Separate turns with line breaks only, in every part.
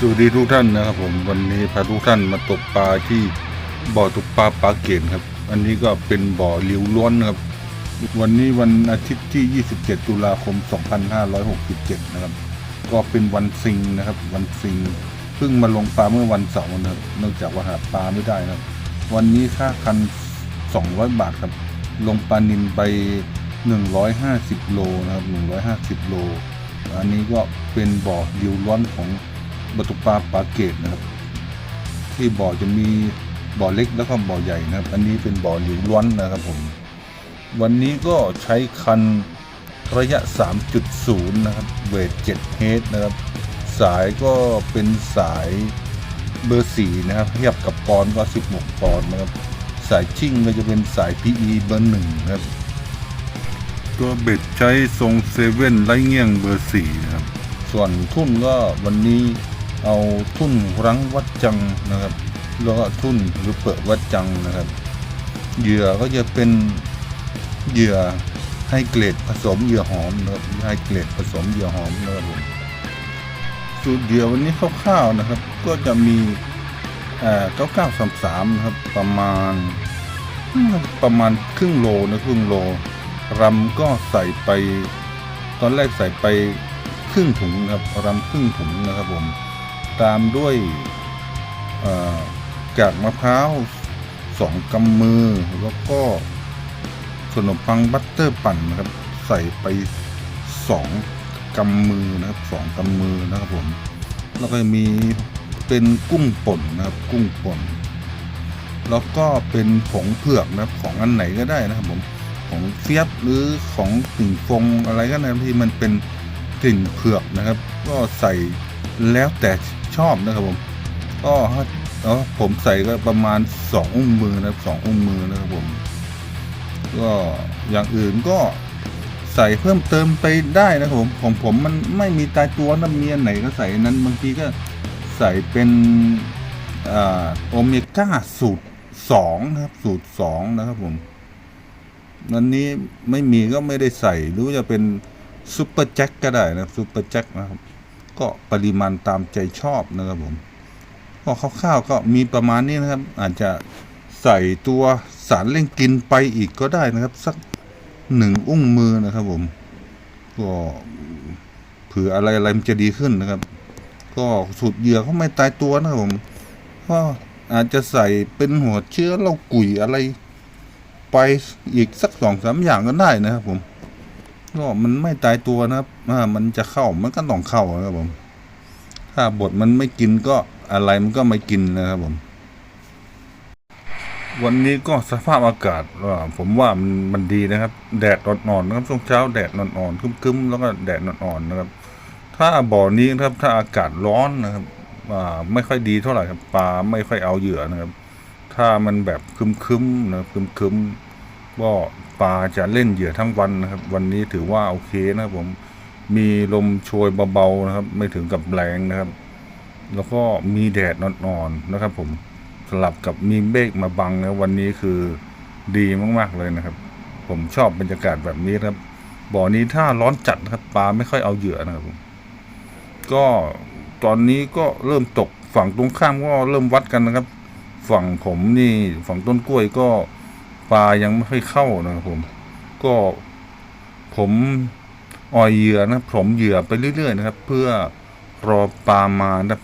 สวัสดีทุกท่านนะครับผมวันนี้พาทุกท่านมาตกปลาที่บ่อตกปลาปลาเกตครับ อันนี้ก็เป็นบ่อหลิวล้วนครับ วันนี้วันอาทิตย์ที่ 27 ตุลาคม 2567 นะครับ ก็เป็นวันซิงนะครับ วันซิงเพิ่งมาลงปลาเมื่อวันเสาร์นะครับเนื่องจากว่าหาปลาไม่ได้นะครับ วันนี้ค่าคัน 200 บาทครับ ลงปลานินไป 150 โลนะครับ 150 โล อันนี้ก็เป็นบ่อดิวล้วนของ บตุปลาปลาเกตนะครับ ที่บ่อจะมีบ่อเล็กแล้วก็บ่อใหญ่นะครับ อันนี้เป็นบ่อดิวล้วนนะครับผม วันนี้ก็ใช้คันระยะ 3.0 นะครับเวท7เฮดนะครับ สายก็เป็นสายเบอร์4นะครับเทียบกับปอนก็ 16 ปอนนะครับ สายชิ่งก็จะเป็นสาย PE เบอร์1นะครับ ตัวเบ็ดใช้ทรงเซเว่นไล่เงี้ยงเบอร์สี่นะครับ ส่วนทุ่นก็วันนี้ เอาทุ่นรังวัดจังนะครับ แล้วก็ทุ่นหรือเปิดวัดจังนะครับ เหยื่อก็จะเป็นเหยื่อให้เกรดผสมเหยื่อหอมนะครับให้เกรดผสมเหยื่อหอมนะครับผมสูตรเหยื่อวันนี้คร่าวๆนะครับ ก็จะมีเอ่อ9933นะครับ ประมาณประมาณครึ่งโลนะครึ่งโลรำก็ใส่ไป ตอนแรกใส่ไปครึ่งถุงนะครับรำครึ่งถุงนะครับผม ตามด้วยกากมะพร้าวสองกำมือ แล้วก็ขนมปังบัตเตอร์ปั่นนะครับ ใส่ไปสองกำมือนะครับสองกำมือนะครับผมแล้วก็มีเป็นกุ้งป่นนะครับ กุ้งป่น แล้วก็เป็นผงเผือกนะครับ ของอันไหนก็ได้นะครับผมของเฟียบหรือของติ่งฟงอะไรก็ได้ที่มันเป็นกลิ่นเผือกนะครับ ก็ใส่แล้วแต่ ชอบนะครับผม ก็เออผมใส่ก็ประมาณสองอุ้งมือนะครับสองอุ้งมือนะครับผม ก็อย่างอื่นก็ใส่เพิ่มเติมไปได้นะครับผมของผมมันไม่มีตายตัวน้ำเมียไหนก็ใส่นั้นบางทีก็ใส่เป็นโอเมก้าสูตรสองนะครับ สูตรสองนะครับผมอันนี้ไม่มีก็ไม่ได้ใส่หรือจะเป็นซุปเปอร์แจ็คก็ได้นะซุปเปอร์แจ็คนะครับ ก็ปริมาณตามใจชอบนะครับผมก็คร่าวๆก็มีประมาณนี้นะครับ อาจจะใส่ตัวสารเร่งกินไปอีกก็ได้นะครับ สักหนึ่งอุ้งมือนะครับผม ก็เผื่ออะไรอะไรมันจะดีขึ้นนะครับ ก็สูตรเหยื่อเขาไม่ตายตัวนะครับผมก็อาจจะใส่เป็นหัวเชื้อเล้ากุยอะไร ไปอีกสักสองสามอย่างก็ได้นะครับผม ก็มันไม่ตายตัวนะครับอ่ามันจะเข้ามันก็ต้องเข้านะครับผม ถ้าบทมันไม่กินก็อะไรมันก็ไม่กินนะครับผม วันนี้ก็สภาพอากาศผมว่ามันมันดีนะครับ แดดอ่อนๆนะครับช่วงเช้าแดดอ่อนๆคึ้มๆแล้วก็แดดอ่อนๆนะครับ ถ้าบ่อนี้นะครับ ถ้าอากาศร้อนนะครับไม่ค่อยดีเท่าไหร่ครับปลาไม่ค่อยเอาเหยื่อนะครับ ถ้ามันแบบคึมๆนะครับคึมๆก็ ปลาจะเล่นเหยื่อทั้งวันนะครับ วันนี้ถือว่าโอเคนะครับผมมีลมโชยเบาๆนะครับ ไม่ถึงกับแรงนะครับ แล้วก็มีแดดอ่อนๆนะครับ ผมสลับกับมีเมฆมาบังนะวันนี้คือดีมากๆเลยนะครับ ผมชอบบรรยากาศแบบนี้ครับบ่อนี้ถ้าร้อนจัดนะครับปลาไม่ค่อยเอาเหยื่อนะครับผมก็ตอนนี้ก็เริ่มตกฝั่งตรงข้ามก็เริ่มวัดกันนะครับ ฝั่งผมนี่ฝั่งต้นกล้วยก็ ปลายังไม่ค่อยเข้านะครับผม ก็ผมอ่อยเหยื่อนะผมเหยื่อไปเรื่อยๆนะครับ เพื่อรอปลามานะครับ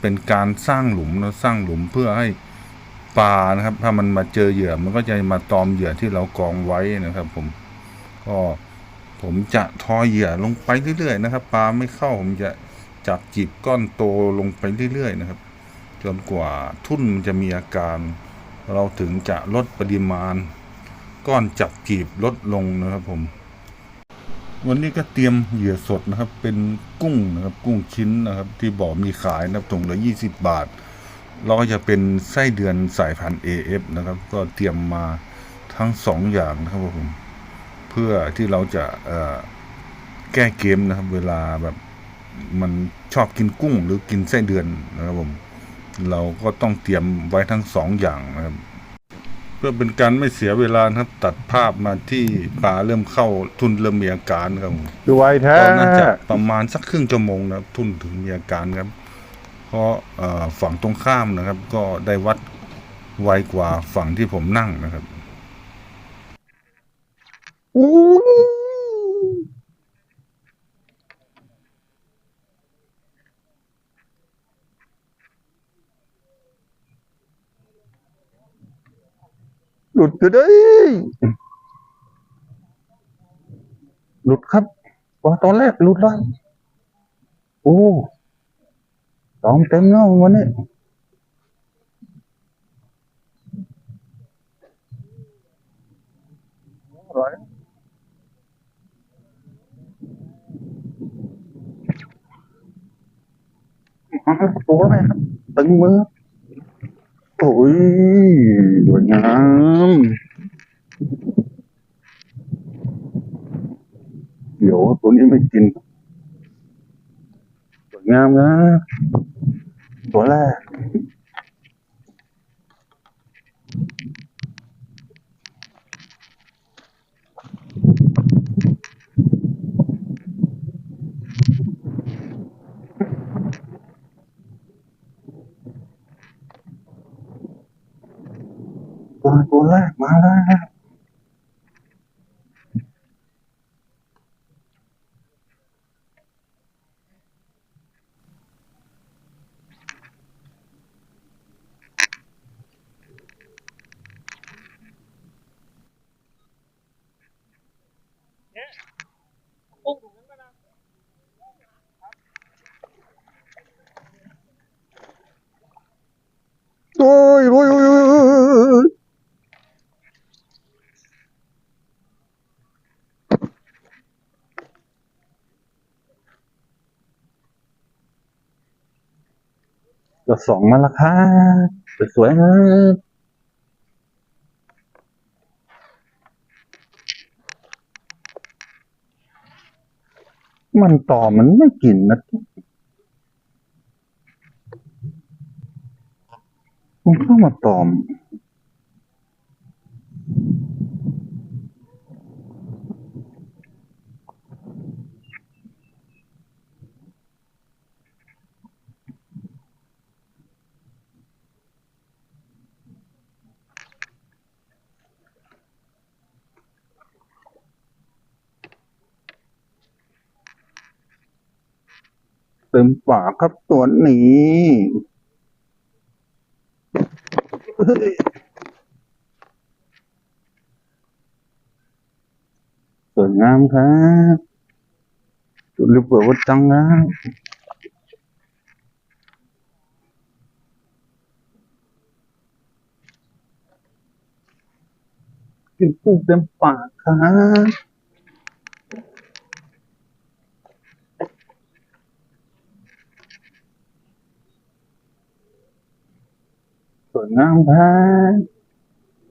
เป็นการสร้างหลุมนะสร้างหลุมเพื่อให้ปลานะครับ ถ้ามันมาเจอเหยื่อมันก็จะมาตอมเหยื่อที่เรากองไว้นะครับ ผมก็ผมจะทอเหยื่อลงไปเรื่อย ๆ นะครับ ปลาไม่เข้าผมจะจับจีบก้อนโตลงไปเรื่อย ๆ นะครับ จนกว่าทุ่นมันจะมีอาการ เราถึงจะลดปริมาณ ก้อนจับจีบลดลงนะครับผม วันนี้ก็เตรียมเหยื่อสดนะครับ เป็นกุ้งนะครับกุ้งชิ้นนะครับ ที่บอกมีขายนะครับถุงละยี่สิบบาทแล้วก็จะเป็นไส้เดือนสายพันธุ์ AF นะครับ ก็เตรียมมาทั้งสองอย่างนะครับผม เพื่อที่เราจะแก้เกมนะครับ เวลาแบบมันชอบกินกุ้งหรือกินไส้เดือนนะครับผม เราก็ต้องเตรียมไว้ทั้งสองอย่างนะครับเพื่อเป็นการไม่เสียเวลานะครับ ตัดภาพมาที่ปลาเริ่มเข้าทุนเริ่มมีอาการครับผม
ดูไวแท้
ก็น่าจะประมาณสักครึ่งชั่วโมงนะครับทุนถึงมีอาการครับ เพราะเอ่อฝั่งตรงข้ามนะครับ ก็ได้วัดไวกว่าฝั่งที่ผมนั่งนะครับ
อู้ห ลุดจะได้หลุดครับว่าตอนแรกหลุดแล้วโอ้สองเต็มแล้ววันนี้ร่อยมาตัวอะไรครับตึงมือโอ้ย สวยงามเดี๋ยวตัวนี้ไม่กินสวยงามนะ ตัวแรกตัวตัวแรกมาแล้ว โอ้ยโอ้ยโอ้ยโอ้ยโอ้ยัวสองมาและครับสวยๆนะมันต่อมันไม่กินนะมันเข้ามาตอม เต็มปากครับตัวนี้สวยงามครับจุดเรียบร้อยวัดจังนะกินปูเต็มปากครับ ណាបាទ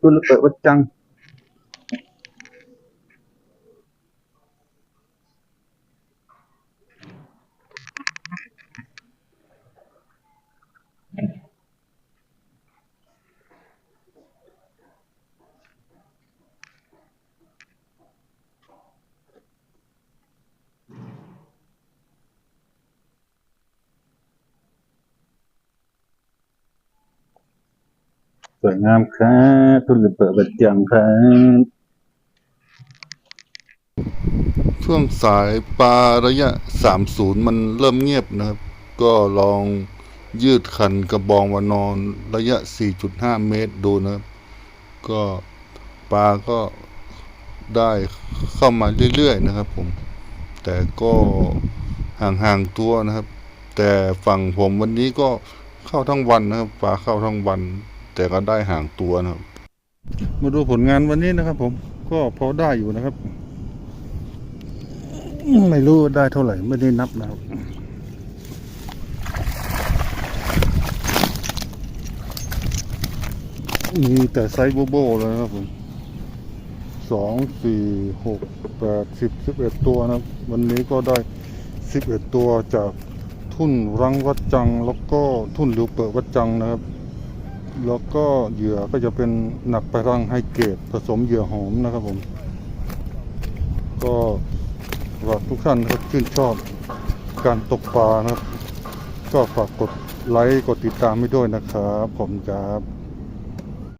ទូលបើអត់ចង់ วัดจังสวยงามครับทุนเปิดบัดจังครับ
ช่วงสายปลาระยะ 30 มันเริ่มเงียบนะครับ ก็ลองยืดคันกระบองวานอนระยะ 4.5 เมตรดูนะครับ ก็ปลาก็ได้เข้ามาเรื่อยๆนะครับผม แต่ก็ห่างๆตัวนะครับ แต่ฝั่งผมวันนี้ก็เข้าทั้งวันนะครับปลาเข้าทั้งวัน แต่ก็ได้ห่างตัวนะครับ มาดูผลงานวันนี้นะครับ ผมก็พอได้อยู่นะครับ ไม่รู้ได้เท่าไหร่ไม่ได้นับนะครับมีแต่ไซส์โบโบเลยนะครับผมสองสี่หกแปดสิบสิบเอ็ดตัวนะครับวันนี้ก็ได้สิบเอ็ดตัวจากทุ่นรังวัดจัง แล้วก็ทุ่นหลิวเปิดวัดจังนะครับ แล้วก็เหยื่อก็จะเป็นหนักไปรังไฮเกรดผสมเหยื่อหอมนะครับผม ก็ฝากทุกท่านนะครับชื่นชอบการตกปลานะครับ ก็ฝากกดไลค์กดติดตามให้ด้วยนะครับ ผมครับ